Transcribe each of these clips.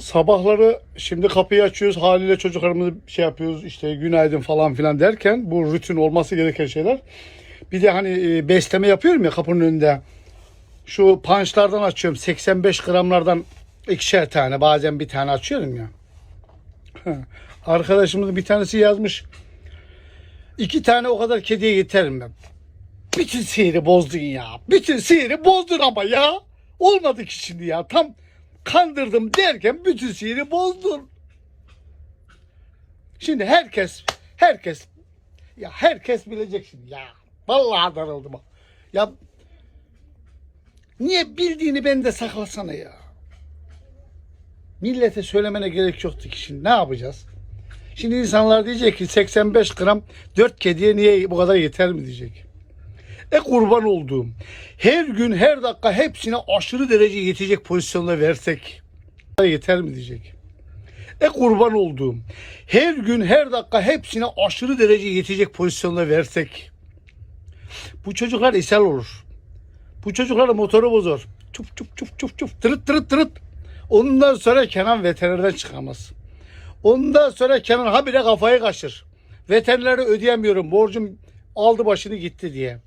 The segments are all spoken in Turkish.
sabahları şimdi kapıyı açıyoruz haliyle çocuklarımızı şey yapıyoruz işte günaydın falan filan derken bu rutin olması gereken şeyler. Bir de hani e, besleme yapıyorum ya kapının önünde. Şu punchlardan açıyorum 85 gramlardan ikişer tane bazen bir tane açıyorum ya. Arkadaşımızın bir tanesi yazmış. İki tane o kadar kediye yeterim ben. Bütün sihiri bozdun ya. Bütün sihiri bozdun ama ya. Olmadı ki şimdi ya. Tam kandırdım derken bütün sihiri bozdun. Şimdi herkes, herkes, ya herkes bilecek şimdi ya. Vallahi darıldım. Ya niye bildiğini bende saklasana ya. Millete söylemene gerek yoktu ki şimdi ne yapacağız? Şimdi insanlar diyecek ki 85 gram 4 kediye niye bu kadar yeter mi diyecek. E kurban olduğum. Her gün her dakika hepsine aşırı derece yetecek pozisyonda versek yeter mi diyecek. E kurban olduğum. Her gün her dakika hepsine aşırı derece yetecek pozisyonda versek. Bu çocuklar ishal olur. Bu çocuklar motoru bozar. Çuf çuf çuf çuf çuf tırıt tırıt tırıt. Ondan sonra Kenan veterinerden çıkamaz. Ondan sonra Kenan habire kafayı kaşır. Veterineri ödeyemiyorum. Borcum aldı başını gitti diye.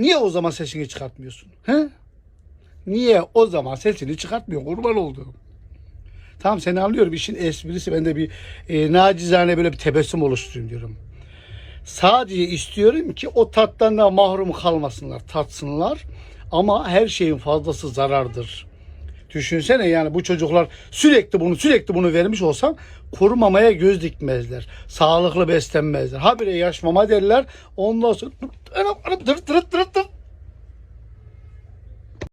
Niye o zaman sesini çıkartmıyorsun? He? Niye o zaman sesini çıkartmıyor? Kurban olduğum. Tamam seni anlıyorum. İşin esprisi ben de bir e, nacizane böyle bir tebessüm oluşturayım diyorum. Sadece istiyorum ki o tattan da mahrum kalmasınlar, tatsınlar. Ama her şeyin fazlası zarardır. Düşünsene yani bu çocuklar sürekli bunu sürekli bunu vermiş olsam korumamaya göz dikmezler. Sağlıklı beslenmezler. Habire yaş mama derler. Ondan sonra tırıt tırıt